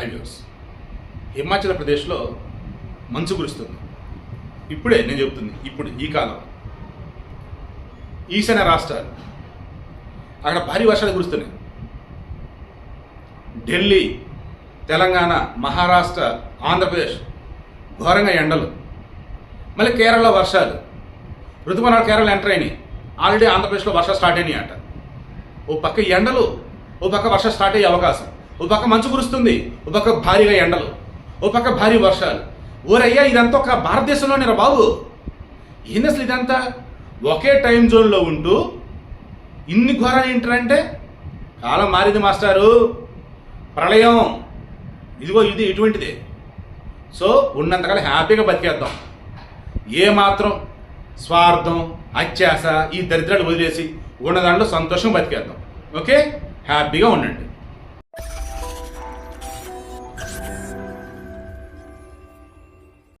Highways Himachal ప్రదేశ్లో మంచు కురుస్తుంది. ఇప్పుడే నేను చెబుతుంది ఇప్పుడు ఈ కాలం. ఈశాన్య రాష్ట్రాలు. అక్కడ భారీ వర్షాలు కురుస్తున్నాయి. ఢిల్లీ తెలంగాణ మహారాష్ట్ర ఆంధ్రప్రదేశ్ ఘోరంగా ఎండలు. మళ్ళీ కేరళలో వర్షాలు. ఋతుపవనాలు కేరళ ఎంటర్ అయినాయి. ఆల్రెడీ ఆంధ్రప్రదేశ్లో వర్షాలు స్టార్ట్ అయినాయి అంట. ఓ పక్క ఎండలు ఓ పక్క వర్షం స్టార్ట్ అయ్యే అవకాశం. ఓ పక్క మంచు కురుస్తుంది ఓ పక్క భారీగా ఎండలు ఓ పక్క భారీ వర్షాలు. ఓరయ్యా ఇదంతా ఒక భారతదేశంలోనే రా బాబు? ఏంది అసలు ఇదంతా ఒకే టైం జోన్లో ఉంటూ ఇన్ని ఘోరాలు ఏంటంటే కాలం మారింది మాస్టారు. ప్రళయం. ఇదిగో ఇది ఇటువంటిదే. సో ఉన్నంతకాలం హ్యాపీగా బతికేద్దాం. ఏ మాత్రం స్వార్థం అత్యాస ఈ దరిద్రాలు వదిలేసి ఉన్న దాంట్లో సంతోషం బతికేద్దాం. ఓకే? హ్యాపీగా ఉండండి.